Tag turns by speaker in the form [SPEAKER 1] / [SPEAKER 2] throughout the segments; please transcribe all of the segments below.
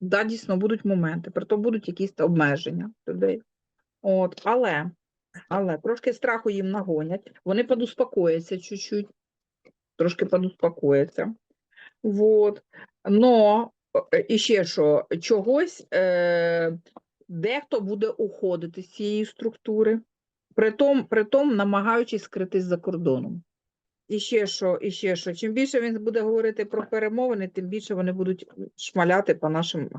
[SPEAKER 1] Да, дійсно, будуть моменти, прито будуть якісь обмеження людей. От, але, але трошки страху їм нагонять, вони подуспокояться чуть-чуть, трошки подуспокояться. Вот. Но е, і ще що, чогось е, дехто буде уходити з цієї структури, притом, притом намагаючись скритись за кордоном. І ще що, і ще що. Чим більше він буде говорити про перемовини, тим більше вони будуть шмаляти по нашим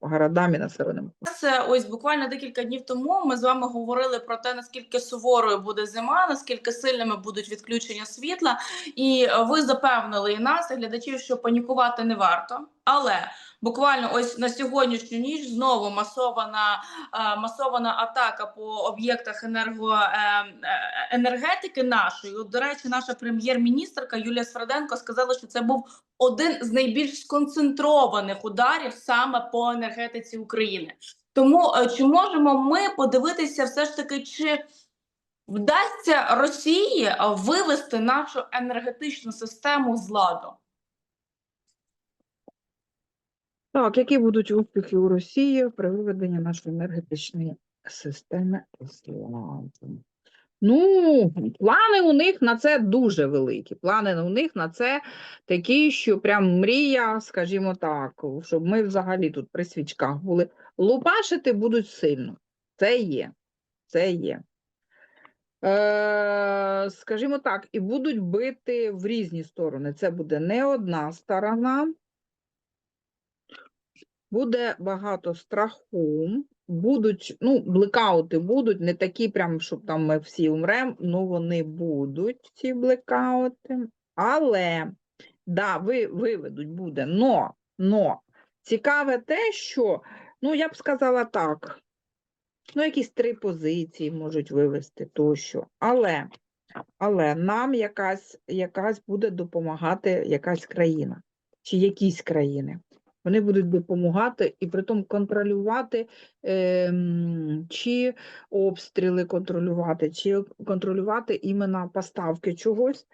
[SPEAKER 1] городам і населеним.
[SPEAKER 2] Це ось буквально декілька днів тому ми з вами говорили про те, наскільки суворою буде зима, наскільки сильними будуть відключення світла, і е, ви запевнили і нас, і глядачів, що панікувати не варто. Але буквально ось на сьогоднішню ніч знову масована е, масована атака по об'єктах енерго, е, е, енергетики нашої. До речі, наша прем'єр-міністрка Юлія Сфраденко сказала, що це був один з найбільш сконцентрованих ударів саме по енергетиці України. Тому чи можемо ми подивитися, все ж таки, чи вдасться Росії вивести нашу енергетичну систему з ладу?
[SPEAKER 1] Так, які будуть успіхи у Росії при виведенні нашої енергетичної системи з? Ну, плани у них на це дуже великі. Плани у них на це такі, що прям мрія, скажімо так, щоб ми взагалі тут при свічках були. Лупашити будуть сильно. Це є. Це є. Е, скажімо так, і будуть бити в різні сторони. Це буде не одна сторона, буде багато страху, будуть, ну, блекаути будуть, не такі прям, щоб там ми всі умремо, ну вони будуть, ці блекаути. Але, да, ви, виведуть буде, но, но, цікаве те, що, ну, я б сказала так, ну, якісь три позиції можуть вивести тощо, але, але нам якась, якась буде допомагати якась країна, чи якісь країни. Вони будуть допомагати і притом контролювати, ем, чи обстріли контролювати, чи контролювати іменно поставки чогось.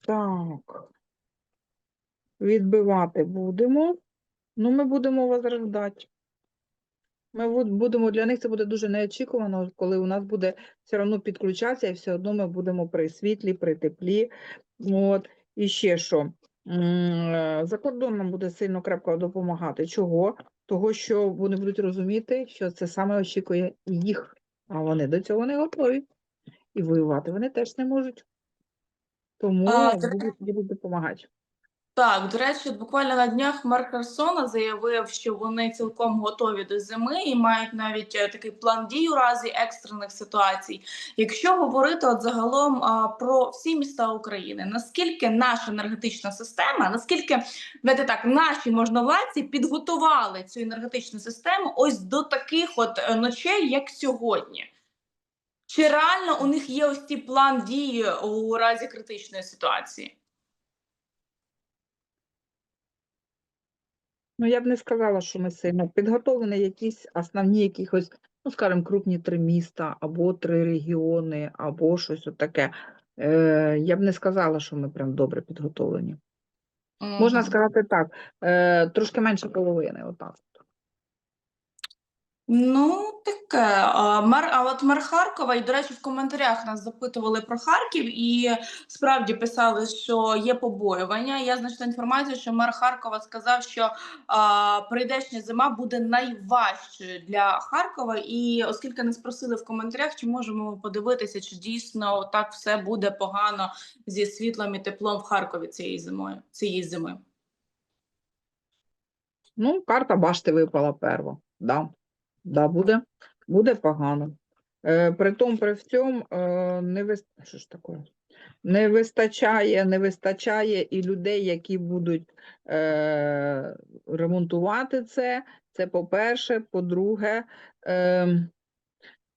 [SPEAKER 1] Так. Відбивати будемо. Ну, ми будемо возрождати. Ми будемо, для них це буде дуже неочікувано, коли у нас буде все одно підключатися, і все одно ми будемо при світлі, при теплі. От. І ще що. Е, За кордоном буде сильно крепко допомагати. Чого? Того, що вони будуть розуміти, що це саме очікує їх, а вони до цього не готові. І воювати вони теж не можуть. Тому
[SPEAKER 2] А,
[SPEAKER 1] будуть, будуть допомагати.
[SPEAKER 2] Так, до речі, буквально на днях мер Херсона заявив, що вони цілком готові до зими і мають навіть е, такий план дій у разі екстрених ситуацій. Якщо говорити от загалом про всі міста України, наскільки наша енергетична система, наскільки знаєте так, наші можновладці підготували цю енергетичну систему ось до таких от е, ночей, як сьогодні? Чи реально у них є ось цей план дії у разі критичної ситуації?
[SPEAKER 1] Ну, я б не сказала, що ми сильно підготовлені якісь основні якихось, ну, скажімо, крупні три міста, або три регіони, або щось таке. Е, я б не сказала, що ми прям добре підготовлені. Можна сказати так, е, трошки менше половини, отак.
[SPEAKER 2] Ну, таке. А, Мер, а от мер Харкова, і, до речі, в коментарях нас запитували про Харків, і справді писали, що є побоювання. Я знайшла інформацію, що мер Харкова сказав, що а, прийдешня зима буде найважчою для Харкова. І оскільки не спросили в коментарях, чи можемо подивитися, чи дійсно так все буде погано зі світлом і теплом в Харкові цієї зимою, цієї зими.
[SPEAKER 1] Ну, карта башти випала перва. Да. Да, буде, буде погано. Е, при тому, при всьому, е, не вис... що ж таке? Не вистачає, не вистачає і людей, які будуть е, ремонтувати це. Це по-перше, по-друге, е,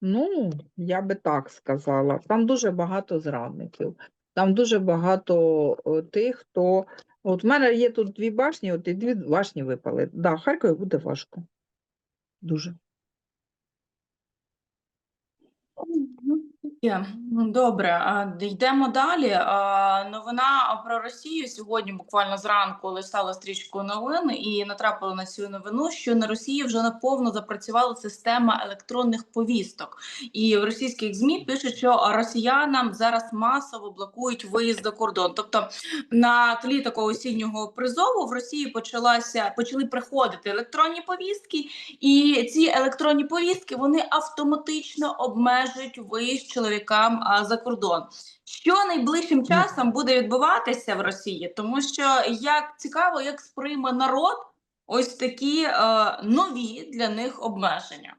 [SPEAKER 1] ну, я би так сказала, там дуже багато зрадників, там дуже багато тих, хто. От в мене є тут дві башні, от і дві башні випали. Да, Харкові буде важко. Дуже.
[SPEAKER 2] Є. Ну, Добре, йдемо далі. Новина про Росію сьогодні, буквально зранку, листала стрічку новин і натрапила на цю новину, що на Росії вже наповно запрацювала система електронних повісток. І в російських ЗМІ пишуть, що росіянам зараз масово блокують виїзд за кордон. Тобто на тлі такого осіннього призову в Росії почалася почали приходити електронні повістки, і ці електронні повістки вони автоматично обмежують виїзд чоловікам а, за кордон. Що найближчим часом буде відбуватися в Росії? Тому що як цікаво, як сприйме народ ось такі е, нові для них обмеження.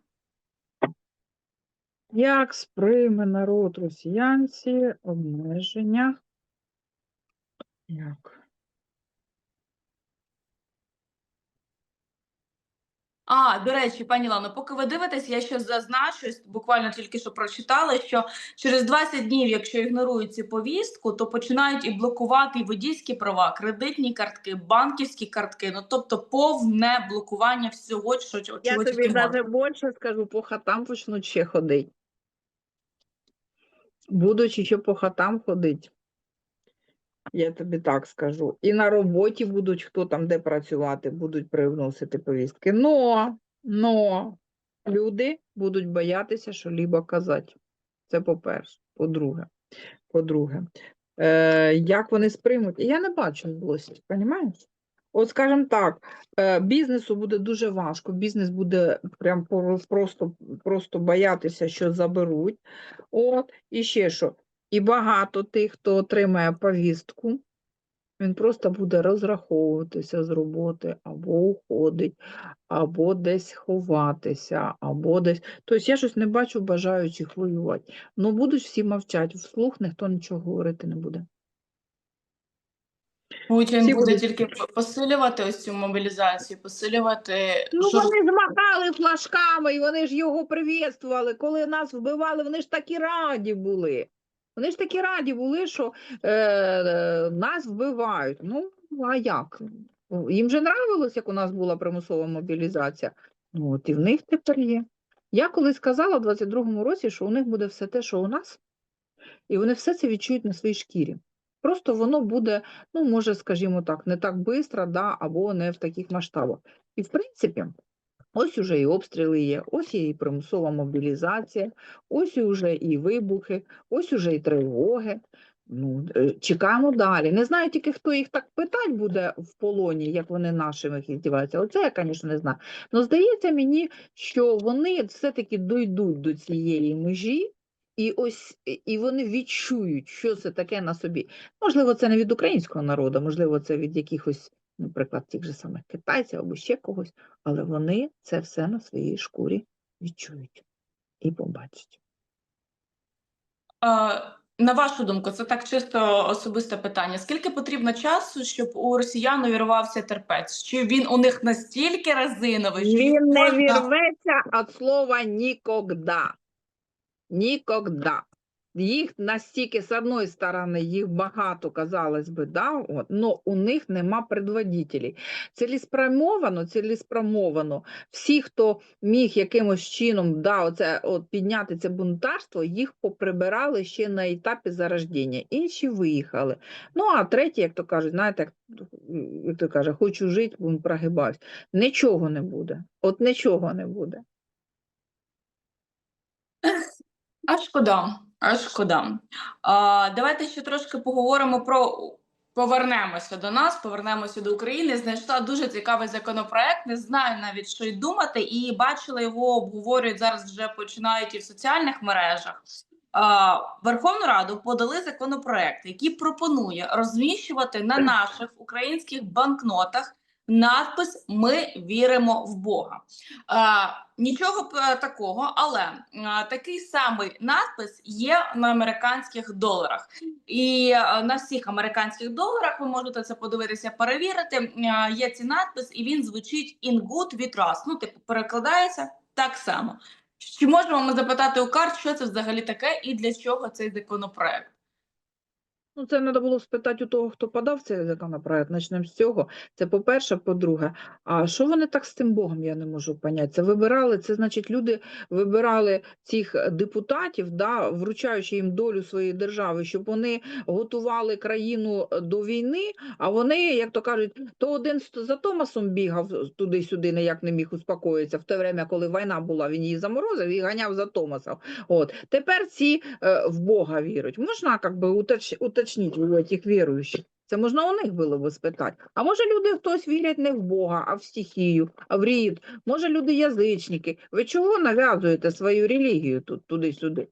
[SPEAKER 1] Як сприйме народ росіянці обмеження? Як?
[SPEAKER 2] А, до речі, пані Лано, поки ви дивитесь, я ще зазначу, буквально тільки що прочитала, що через 20 днів, якщо ігнорують цю повістку, то починають і блокувати і водійські права, кредитні картки, банківські картки, ну тобто повне блокування всього, що чого
[SPEAKER 1] Я тобі навіть більше скажу, по хатам почнуть ще ходити. Будуть ще по хатам ходити. Я тобі так скажу. І на роботі будуть, хто там де працювати, будуть привносити повістки. Но, но люди будуть боятися, що лібо казати. Це по-перше. По-друге, по-друге, е, як вони сприймуть? Я не бачу злості, розумієш? От, скажімо так, е, бізнесу буде дуже важко. Бізнес буде прям просто, просто боятися, що заберуть. От, і ще що. І багато тих, хто отримає повістку, він просто буде розраховуватися з роботи, або уходить, або десь ховатися, або десь. Тобто я щось не бачу бажаючих воювати. Ну, будуть всі мовчати, вслух ніхто нічого говорити не буде.
[SPEAKER 2] Путін
[SPEAKER 1] всі
[SPEAKER 2] буде
[SPEAKER 1] будуть-
[SPEAKER 2] тільки посилювати ось цю мобілізацію, посилювати
[SPEAKER 1] Ну,
[SPEAKER 2] жорст-
[SPEAKER 1] вони ж махали флажками, і вони ж його привітствували. Коли нас вбивали, вони ж такі раді були. Вони ж такі раді були, що е, нас вбивають. Ну, а як? Їм же нравилось, як у нас була примусова мобілізація. Ну, от і в них тепер є. Я колись сказала в 22-му році, що у них буде все те, що у нас, і вони все це відчують на своїй шкірі. Просто воно буде, ну, може, скажімо так, не так швидко, да, або не в таких масштабах. І, в принципі, ось уже і обстріли є, ось і примусова мобілізація, ось і вже і вибухи, ось уже і тривоги. Ну, е, чекаємо далі. Не знаю тільки, хто їх так питати буде в полоні, як вони нашими здіваються. Оце я, звісно, не знаю. Але здається мені, що вони все-таки дойдуть до цієї межі, і ось і вони відчують, що це таке на собі. Можливо, це не від українського народу, можливо, це від якихось, наприклад, тих же самих китайців або ще когось, але вони це все на своїй шкурі відчують і побачать.
[SPEAKER 2] Е, На вашу думку, це так чисто особисте питання. Скільки потрібно часу, щоб у росіян увірвався терпець? Чи він у них настільки резиновий, що
[SPEAKER 1] Він не
[SPEAKER 2] можна...
[SPEAKER 1] вірветься від слова нікогда. Нікогда. Їх настільки, з одної сторони, їх багато, казалось би, да, но у них нема предводителей. Цілеспрямовано, цілеспрямовано, всі, хто міг якимось чином да, оце, от, підняти це бунтарство, їх поприбирали ще на етапі зарождення. Інші виїхали. Ну, а третій, як то кажуть, знаєте, як, то каже, хочу жити, бо прогибався. Нічого не буде. От нічого не буде.
[SPEAKER 2] А шкода, шкода. А, давайте ще трошки поговоримо про. Повернемося до нас, повернемося до України. Знайшла дуже цікавий законопроект. Не знаю навіть що й думати, і бачила його, обговорюють зараз. Вже починають і в соціальних мережах. Верховну Раду подали законопроект, який пропонує розміщувати на наших українських банкнотах надпис Ми віримо в Бога. А, нічого такого, але а, такий самий надпис є на американських доларах. І а, на всіх американських доларах ви можете це подивитися, перевірити. Є цей надпис, і він звучить «In good we trust». Ну, типу, перекладається так само. Чи можемо ми запитати у карт, що це взагалі таке і для чого цей законопроект?
[SPEAKER 1] Ну, це треба було спитати у того, хто подав цей законопроект. Почнемо з цього. Це по-перше, по-друге. А що вони так з тим Богом, я не можу поняти. Це вибирали, це значить, люди вибирали цих депутатів, да, вручаючи їм долю своєї держави, щоб вони готували країну до війни, а вони, як то кажуть, то один за Томасом бігав туди-сюди, ніяк не міг успокоїтися. В те время, коли війна була, він її заморозив і ганяв за Томасом. От. Тепер ці е, в Бога вірять. Можна как би уточ, уточнити у цих віруючих. Це можна у них було би спитати. А може люди хтось вірять не в Бога, а в стихію, а в рід. Може люди язичники. Ви чого нав'язуєте свою релігію тут туди-сюди?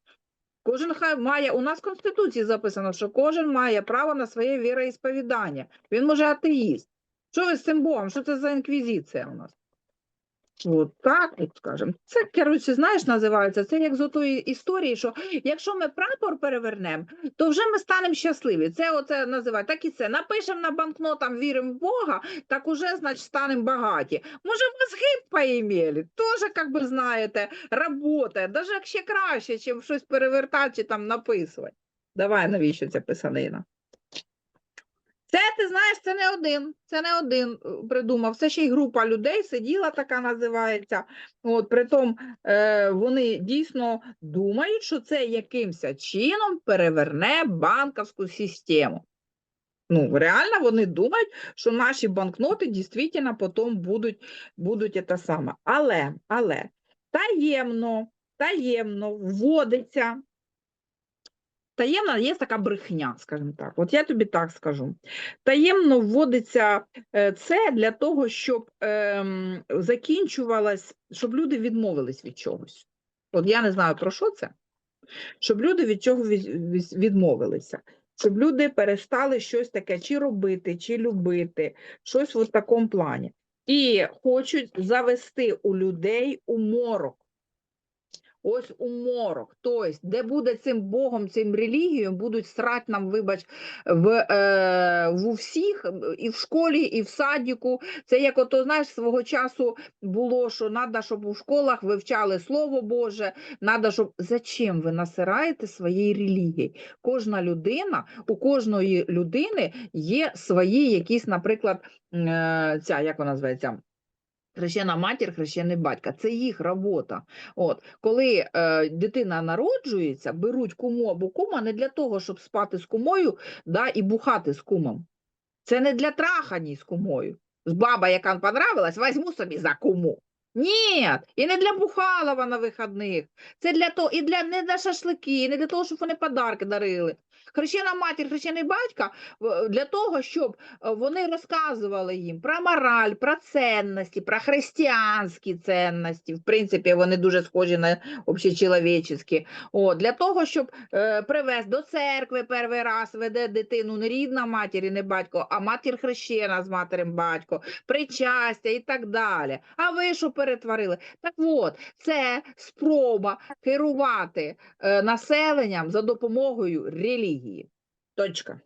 [SPEAKER 1] Кожен хай має, у нас в Конституції записано, що кожен має право на своє віроісповідання. Він може атеїст. Що ви з цим Богом? Що це за інквізиція у нас? От так, от скажемо. Це, коротше, знаєш, називається, це як з отої історії, що якщо ми прапор перевернемо, то вже ми станемо щасливі. Це оце називають. Так і це. Напишемо на банкнотам віримо в Бога, так уже, значить, станемо багаті. Може, мозги поімели, теж, як би знаєте, работає, навіть ще краще, чим щось перевертати чи там написувати. Давай, навіщо ця писанина? Знаєш, це не один, це не один е, придумав. Це ще й група людей сиділа, така називається. От, притом е, вони дійсно думають, що це якимось чином переверне банківську систему. Ну, реально вони думають, що наші банкноти дійсно потім будуть, будуть це саме. Але, але таємно, таємно вводиться Таємна є така брехня, скажімо так. От я тобі так скажу. Таємно вводиться е, це для того, щоб ем, закінчувалось, щоб люди відмовились від чогось. От я не знаю про що це, щоб люди від чого від- від- відмовилися, щоб люди перестали щось таке чи робити, чи любити, щось в такому плані. І хочуть завести у людей уморок. Ось уморок. Тобто, де буде цим Богом, цим релігією, будуть срать нам, вибач, в, е, в усіх, і в школі, і в садіку. Це як ото, знаєш, свого часу було, що треба, щоб у школах вивчали Слово Боже, треба, щоб... Зачем ви насираєте своєї релігії? Кожна людина, у кожної людини є свої якісь, наприклад, е, ця, як вона називається, Хрещена матір, хрещений батька. Це їх робота. От, коли е, дитина народжується, беруть куму або кума не для того, щоб спати з кумою да, і бухати з кумом. Це не для трахані з кумою. З баба, яка понравилась, возьму собі за куму. Ні, і не для бухалова на вихідних. Це для того, і для не для шашлики, і не для того, щоб вони подарки дарили. Хрещена матір, хрещений батька для того, щоб е, вони розказували їм про мораль, про цінності, про християнські цінності. В принципі, вони дуже схожі на общечеловечеські. О, для того, щоб е, привезти до церкви перший раз веде дитину не рідна матір і не батько, а матір хрещена з матерем батько, причастя і так далі. А ви що перетворили? Так от, це спроба керувати е, населенням за допомогою релігії. Точка.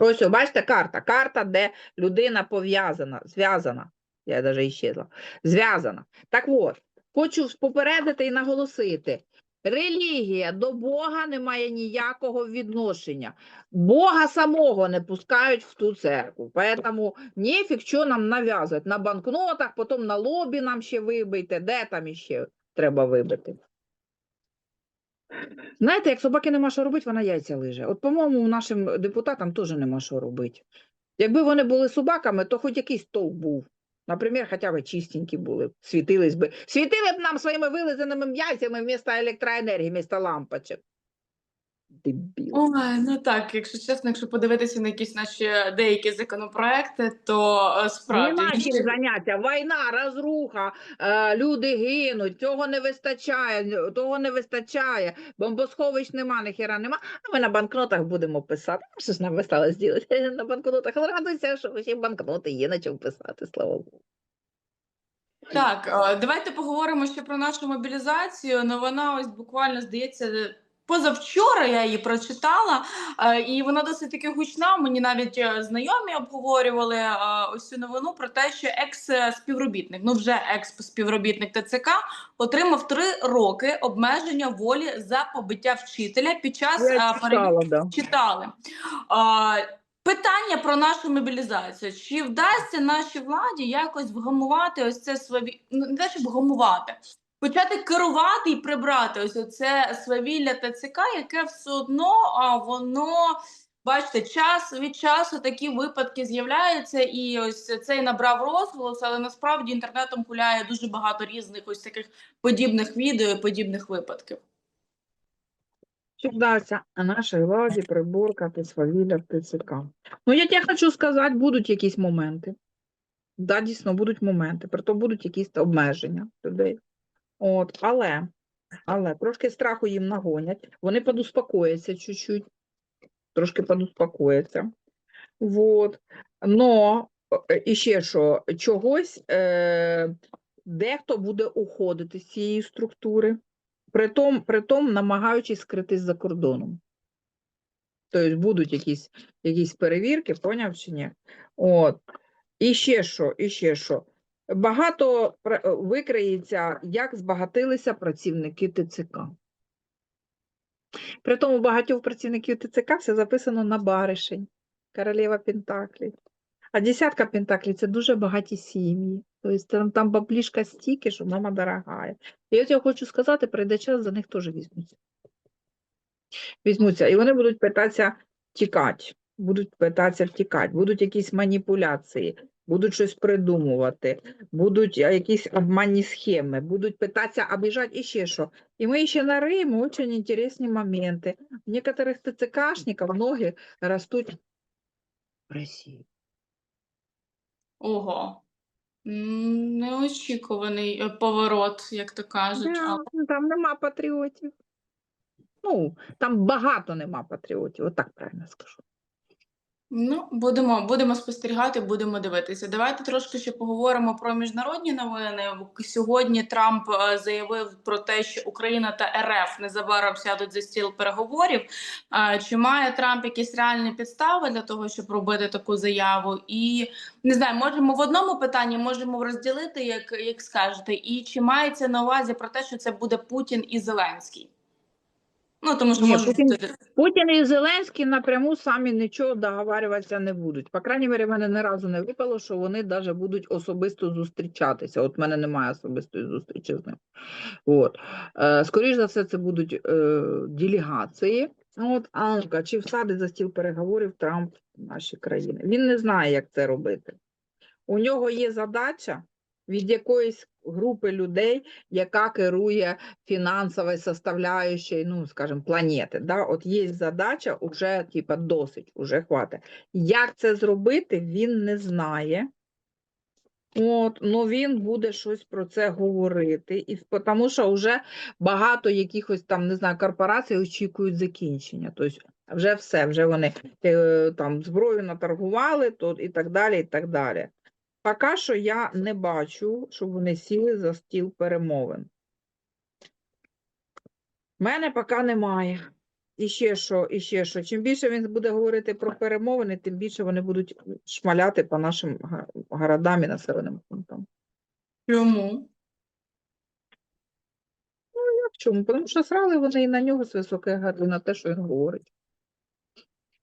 [SPEAKER 1] Ось, бачите, карта. Карта, де людина пов'язана, зв'язана. Я навіть іщезла. Зв'язана. Так от, хочу попередити і наголосити. Релігія до Бога не має ніякого відношення. Бога самого не пускають в ту церкву. Поэтому нефіг що нам нав'язують. На банкнотах, потім на лобі нам ще вибийте, де там іще треба вибити. Знаєте, як собаки нема що робити, вона яйця лиже. От, по-моєму, нашим депутатам теж нема що робити. Якби вони були собаками, то хоч якийсь толк був. Наприклад, хоча б чистенькі були, світились би. Світили б нам своїми вилизаними яйцями вмісто електроенергії, вмісто лампочок. Дебіл.
[SPEAKER 2] Ой, ну так, якщо чесно, якщо подивитися на якісь наші деякі законопроекти, то е, справді
[SPEAKER 1] Нема чим заняття. Війна, розруха, е, люди гинуть, цього не вистачає, того не вистачає, бомбосховищ нема, ніхера нема, а ми на банкнотах будемо писати. Ну, Що ж нам осталось зробити? На банкнотах. Але радуйся, що ще банкноти є на чому писати, слава Богу.
[SPEAKER 2] Так, е, давайте поговоримо ще про нашу мобілізацію. Ну вона ось буквально здається позавчора я її прочитала, е, і вона досить таки гучна. Мені навіть е, знайомі обговорювали е, ось цю новину про те, що екс-співробітник, ну вже екс-співробітник ТЦК, отримав три роки обмеження волі за побиття вчителя під час
[SPEAKER 1] Я
[SPEAKER 2] перевірки
[SPEAKER 1] читала, да.
[SPEAKER 2] читали. Питання про нашу мобілізацію. Чи вдасться нашій владі якось вгамувати ось це сваві... ну, не те, щоб вгамувати, почати керувати і прибрати ось це свавілля ТЦК, яке все одно а, воно. Бачите, час від часу такі випадки з'являються, і ось цей набрав розголос, але насправді інтернетом гуляє дуже багато різних ось таких подібних відео, подібних випадків.
[SPEAKER 1] Чи вдасться нашій владі приборкати свавілля в ТЦК? Ну, я тебе хочу сказати, будуть якісь моменти. Да, дійсно, будуть моменти, прито будуть якісь обмеження людей. От, але, але трошки страху їм нагонять, вони подуспокояться чуть-чуть, трошки подуспокояться. Вот. Но е, і ще що, чогось е, дехто буде уходити з цієї структури, притом, притом намагаючись скритись за кордоном. Тобто будуть якісь, якісь перевірки, поняв чи ні? От. І ще що, і ще що. Багато викриється, як збагатилися працівники ТЦК. При тому багатьох працівників ТЦК все записано на баришень, королева Пентаклі. А десятка Пентаклі це дуже багаті сім'ї. Тобто там, там баблішка стільки, що мама дорогая. І от я хочу сказати, прийде час, за них теж візьмуться. Візьмуться, і вони будуть питатися тікати, будуть питатися втікати, будуть якісь маніпуляції, будуть щось придумувати, будуть якісь обманні схеми, будуть питатися обіжати і ще що. І ми ще нариємо дуже інтересні моменти. У некоторих ТЦКшників ноги ростуть в Росії.
[SPEAKER 2] Ого. Неочікуваний е, поворот, як то кажуть.
[SPEAKER 1] Да,
[SPEAKER 2] але-
[SPEAKER 1] ну, там нема патріотів. Ну, там багато нема патріотів, отак правильно скажу.
[SPEAKER 2] Ну, будемо, будемо спостерігати, будемо дивитися. Давайте трошки ще поговоримо про міжнародні новини. Сьогодні Трамп е, заявив про те, що Україна та РФ незабаром сядуть за стіл переговорів. Е, Чи має Трамп якісь реальні підстави для того, щоб робити таку заяву? І не знаю, можемо в одному питанні можемо розділити, як, як скажете, і чи мається на увазі про те, що це буде Путін і Зеленський? Ну тому що
[SPEAKER 1] Ні,
[SPEAKER 2] може
[SPEAKER 1] Путін-
[SPEAKER 2] бути
[SPEAKER 1] Путін і Зеленський напряму самі нічого договарюватися не будуть. По крайній мере, мене ні разу не випало, що вони навіть будуть особисто зустрічатися. От в мене немає особистої зустрічі з ним. От. Е, скоріш за все, це будуть е, делегації. От, Анка, чи всадить за стіл переговорів Трамп в наші країни? Він не знає, як це робити. У нього є задача від якоїсь групи людей, яка керує фінансовою составляючою, ну, скажімо, планети. Да? От є задача, уже, типа, досить, уже хватить. Як це зробити, він не знає. От, ну він буде щось про це говорити, і тому що вже багато якихось там, не знаю, корпорацій очікують закінчення. Тобто вже все, вже вони е, там зброю наторгували то, і так далі, і так далі. Поки що я не бачу, щоб вони сіли за стіл перемовин. Мене поки немає. І ще що, і ще що. Чим більше він буде говорити про перемовини, тим більше вони будуть шмаляти по нашим городам і населеним пунктам.
[SPEAKER 2] чому?
[SPEAKER 1] В чому? Тому що срали вони і на нього з високої гори, на те, що він говорить.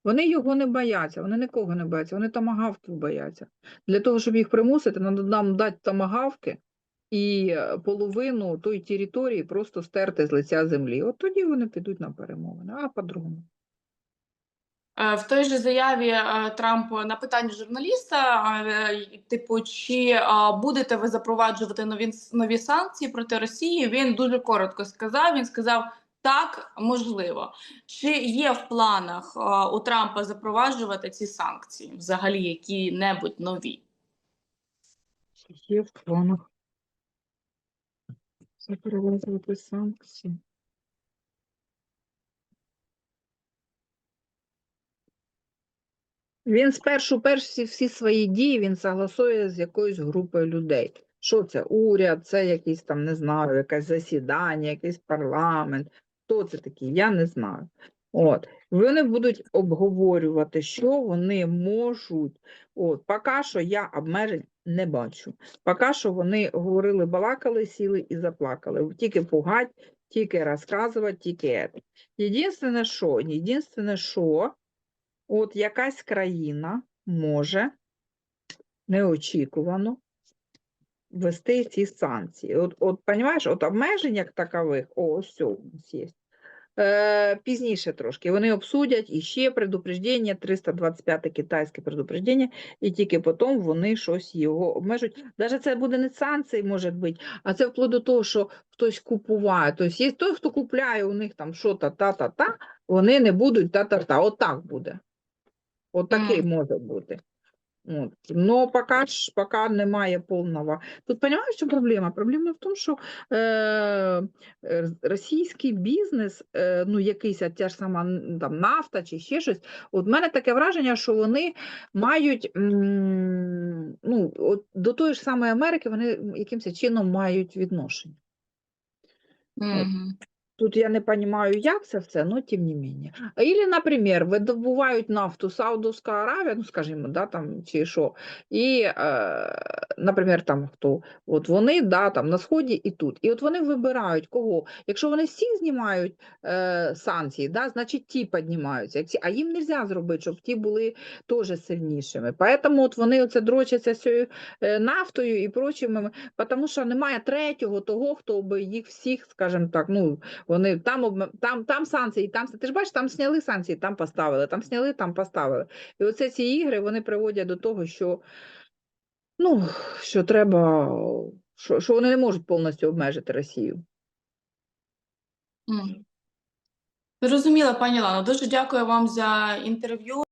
[SPEAKER 1] Вони його не бояться, вони нікого не бояться, вони томагавків бояться. Для того, щоб їх примусити, треба нам дати томагавки і е, половину тої території просто стерти з лиця землі. От тоді вони підуть на перемовини, а по-другому.
[SPEAKER 2] Е, В той же заяві е, Трамп на питання журналіста, типу, чи будете ви запроваджувати нові нові санкції проти Росії? Він дуже коротко сказав. Він сказав так, можливо. Чи є в планах е, у Трампа запроваджувати ці санкції, взагалі які-небудь нові?
[SPEAKER 1] Чи Є в планах запроваджувати санкції. Він спершу перші всі свої дії він согласує з якоюсь групою людей. Що це? Уряд, це якийсь там, не знаю, якесь засідання, якийсь парламент. Хто це такий? Я не знаю. От. Вони будуть обговорювати, що вони можуть. От. Поки що я обмежень не бачу. Поки що вони говорили, балакали, сіли і заплакали. Тільки пугать, тільки розказувати, тільки. Єдине, що, єдине, що от якась країна може неочікувано ввести ці санкції. От, от понимаєш, от обмежень як такових, о, все у нас є. Е, пізніше трошки. Вони обсудять і ще предупреждення, 325 китайське предупреждення, і тільки потім вони щось його обмежують. Навіть це буде не санкції, може бути, а це вплоть до того, що хтось купуває. Тобто є той, хто купляє у них там що-то та-та-та, вони не будуть та-та-та. От так буде. От такий
[SPEAKER 2] Мгм.
[SPEAKER 1] може бути. От. Но поки ж поки немає повного. Тут розумієш, що проблема? Проблема в тому, що е, е, російський бізнес, е, ну якийсь а тя ж сама там, нафта чи ще щось. От в мене таке враження, що вони мають м, ну, от, до тої ж самої Америки вони якимось чином мають відношення.
[SPEAKER 2] Мгм.
[SPEAKER 1] Тут я не розумію, як це все, но тим не менее. Или, наприклад, видобувають нафту Саудовська Аравія, ну скажімо, да, там, чи що, і, е, наприклад, там хто, от вони, да, там, на Сході і тут. І от вони вибирають кого. Якщо вони всі знімають е, санкції, да, значить ті піднімаються. А їм не можна зробити, щоб ті були теж сильнішими. Поэтому от вони оце дрочаться з цією е, нафтою і прочими, тому що немає третього того, хто би їх всіх, скажімо так, ну, вони там, там, там санкції, там ти ж бачиш, там сняли санкції, там поставили, там сняли, там поставили. І оце ці ігри вони приводять до того, що ну, що треба, що, що вони не можуть повністю обмежити Росію.
[SPEAKER 2] Зрозуміла, пані Лано. Дуже дякую вам за інтерв'ю.